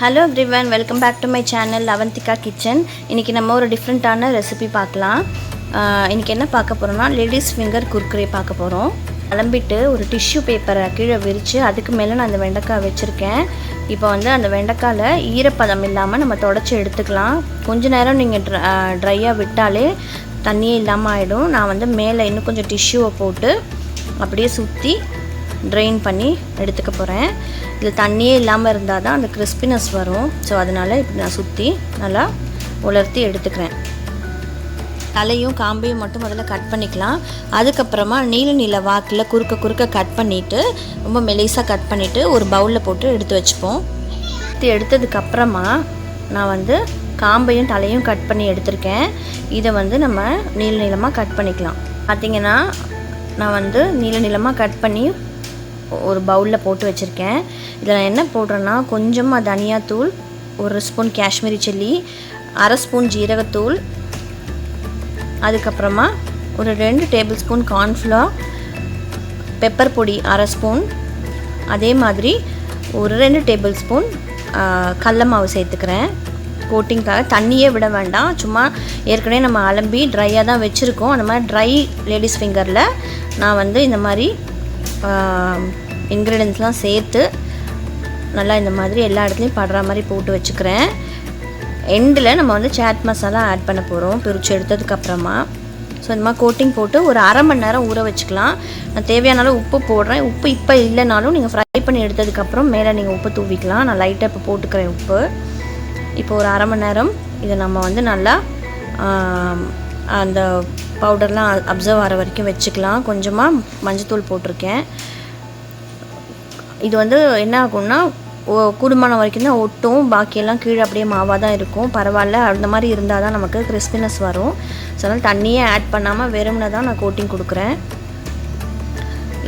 Hello everyone welcome back to my channel Avanthika kitchen இன்றைக்கி நம்ம ஒரு டிஃப்ரெண்ட்டான ரெசிபி பார்க்கலாம். இன்றைக்கி என்ன பார்க்க போகிறோம்னா லேடிஸ் ஃபிங்கர் குர்குரே பார்க்க போகிறோம் கிளம்பிட்டு ஒரு டிஷ்யூ பேப்பரை கீழே விரித்து அதுக்கு மேலே நான் அந்த வெண்டைக்காய் வச்சுருக்கேன். இப்போ வந்து அந்த வெண்டைக்காயில் ஈரப்பதம் இல்லாமல் நம்ம தொடச்சி எடுத்துக்கலாம். கொஞ்ச நேரம் நீங்கள் ட்ரையாக விட்டாலே தண்ணியே இல்லாமல் ஆகிடும் நான் வந்து மேலே இன்னும் கொஞ்சம் டிஷ்யூவை போட்டு அப்படியே சுற்றி ட்ரெயின் பண்ணி எடுத்துக்க போகிறேன் இதில் தண்ணியே இல்லாமல் இருந்தால் தான் அந்த கிறிஸ்பினஸ் வரும். ஸோ அதனால் இப்படி நான் சுற்றி நல்லா உலர்த்தி எடுத்துக்கிறேன். தலையும் காம்பையும் மட்டும் முதல்ல கட் பண்ணிக்கலாம். அதுக்கப்புறமா நீல நீல வாக்கில் குறுக்க குறுக்க கட் பண்ணிவிட்டு ரொம்ப மெலிசாக கட் பண்ணிவிட்டு ஒரு பவுலில் போட்டு எடுத்து வச்சுப்போம். எடுத்து எடுத்ததுக்கப்புறமா நான் வந்து காம்பையும் தலையும் கட் பண்ணி எடுத்திருக்கேன். இதை வந்து நம்ம நீள நீளமாக கட் பண்ணிக்கலாம். பார்த்திங்கன்னா நான் வந்து நீள நீளமாக கட் பண்ணி ஒரு பவுலில் போட்டு வச்சுருக்கேன். இதில் நான் என்ன போடுறேன்னா கொஞ்சமாக தனியாத்தூள் ஒரு ஸ்பூன் காஷ்மீரி சில்லி அரை ஸ்பூன் ஜீரகத்தூள் அதுக்கப்புறமா ஒரு ரெண்டு டேபிள் ஸ்பூன் கார்ன்ஃப்ளவர் பெப்பர் பொடி அரை ஸ்பூன் அதே மாதிரி ஒரு ரெண்டு டேபிள் ஸ்பூன் கடல மாவு சேர்த்துக்கிறேன். கோட்டிங்காக தண்ணியே விட வேண்டாம். சும்மா ஏற்கனவே நம்ம அலம்பி ட்ரையாக தான் வச்சுருக்கோம். அந்த மாதிரி ட்ரை லேடிஸ் ஃபிங்கரில் நான் வந்து இந்த மாதிரி இன்க்ரீடியன்ஸ்லாம் சேர்த்து நல்லா இந்த மாதிரி எல்லா இடத்துலையும் படுற மாதிரி போட்டு வச்சுக்கிறேன். எண்டில் நம்ம வந்து சாட் மசாலா ஆட் பண்ண போகிறோம் பிரித்து எடுத்ததுக்கப்புறமா ஸோ இந்த மாதிரி கோட்டிங் போட்டு ஒரு அரை மணி நேரம் ஊற வச்சுக்கலாம். நான் தேவையான உப்பு போடுறேன். உப்பு இப்போ இல்லைனாலும் நீங்கள் ஃப்ரை பண்ணி எடுத்ததுக்கப்புறம் மேலே நீங்கள் உப்பு தூவிக்கலாம். நான் லைட்டாக இப்போ போட்டுக்கிறேன் உப்பு. இப்போ ஒரு அரை மணி நேரம் இதை நம்ம வந்து நல்லா அந்த பவுடர்லாம் அப்சர்வ் ஆகிற வரைக்கும் வச்சுக்கலாம். கொஞ்சமாக மஞ்சத்தூள் போட்டிருக்கேன். இது வந்து என்ன ஆகும்னா கூடுமானம் வரைக்கும் தான் ஒட்டும். பாக்கியெல்லாம் கீழே அப்படியே மாவாக தான் இருக்கும். பரவாயில்ல. அந்த மாதிரி இருந்தால் தான் நமக்கு கிறிஸ்பினஸ் வரும். ஸோ அதனால் தண்ணியே ஆட் பண்ணாமல் வெறும்னு தான் நான் கோட்டிங் கொடுக்குறேன்.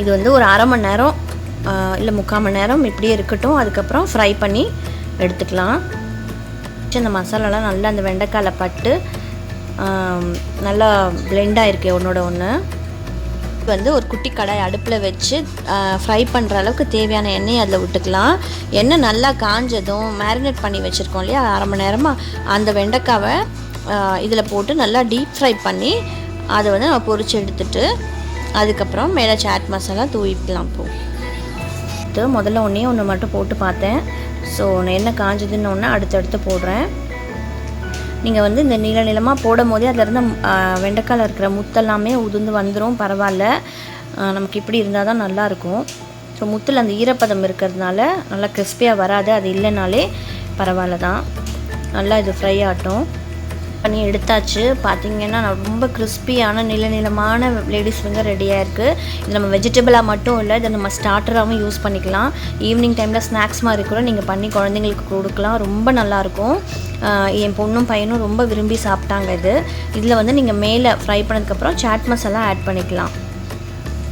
இது வந்து ஒரு அரை மணி நேரம் இல்லை முக்கால் மணி நேரம் இப்படியே இருக்கட்டும். அதுக்கப்புறம் ஃப்ரை பண்ணி எடுத்துக்கலாம். இந்த மசாலாலாம் நல்லா அந்த வெண்டைக்காயில் பட்டு நல்லா பிளெண்டாக இருக்குது ஒன்றோட ஒன்று வந்து ஒரு குட்டி கடாய் அடுப்பில் வச்சு ஃப்ரை பண்ணுற அளவுக்கு தேவையான எண்ணெயை அதில் விட்டுக்கலாம். எண்ணெய் நல்லா காஞ்சதும் மேரினேட் பண்ணி வச்சுருக்கோம் இல்லையா? அரை மணி நேரமாக அந்த வெண்டைக்காவை இதில் போட்டு நல்லா டீப் ஃப்ரை பண்ணி அதை வந்து நம்ம பொறிச்சு எடுத்துட்டு அதுக்கப்புறம் மேலே சாட் மசாலா தூவிக்கலாம் போ. முதல்ல ஒன்றே ஒன்று மட்டும் போட்டு பார்த்தேன். ஸோ எண்ணெய் காஞ்சதுன்னு ஒன்று அடுத்தடுத்து போடுறேன். நீங்கள் வந்து இந்த நீள நிலமாக போடும் போதே அதிலிருந்து வெண்டைக்காயில் இருக்கிற முத்தெல்லாமே உதிர்ந்து வந்துடும் பரவாயில்ல. நமக்கு இப்படி இருந்தால் தான் நல்லாயிருக்கும் ஸோ முத்தில் அந்த ஈரப்பதம் இருக்கிறதுனால நல்லா கிறிஸ்பியாக வராது. அது இல்லைனாலே பரவாயில்ல தான். நல்லா இது ஃப்ரை ஆட்டும் பண்ணி எடுத்தாச்சு. பார்த்தீங்கன்னா ரொம்ப கிறிஸ்பியான நில நிலமான லேடிஸ் ஃபிங்கர் ரெடியாக இருக்குது இது நம்ம வெஜிடபிளாக மட்டும் இல்லை இதை நம்ம ஸ்டார்டராகவும் யூஸ் பண்ணிக்கலாம். ஈவினிங் டைமில் ஸ்நாக்ஸ் மாதிரி கூட நீங்கள் பண்ணி குழந்தைங்களுக்கு கொடுக்கலாம். ரொம்ப நல்லாயிருக்கும் என் பொண்ணும் பையனும் ரொம்ப விரும்பி சாப்பிட்டாங்க இது. இதில் வந்து நீங்கள் மேலே ஃப்ரை பண்ணதுக்கப்புறம் சாட் மசாலா ஆட் பண்ணிக்கலாம்.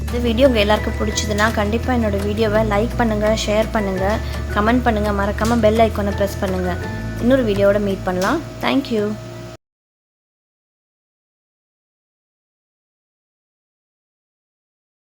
இந்த வீடியோ உங்கள் எல்லாருக்கும் பிடிச்சதுன்னா கண்டிப்பாக என்னோடய வீடியோவை லைக் பண்ணுங்கள் ஷேர் பண்ணுங்கள் கமெண்ட் பண்ணுங்கள் மறக்காமல் பெல் ஐக்கானை ப்ரெஸ் பண்ணுங்கள் இன்னொரு வீடியோவோட மீட் பண்ணலாம். தேங்க்யூ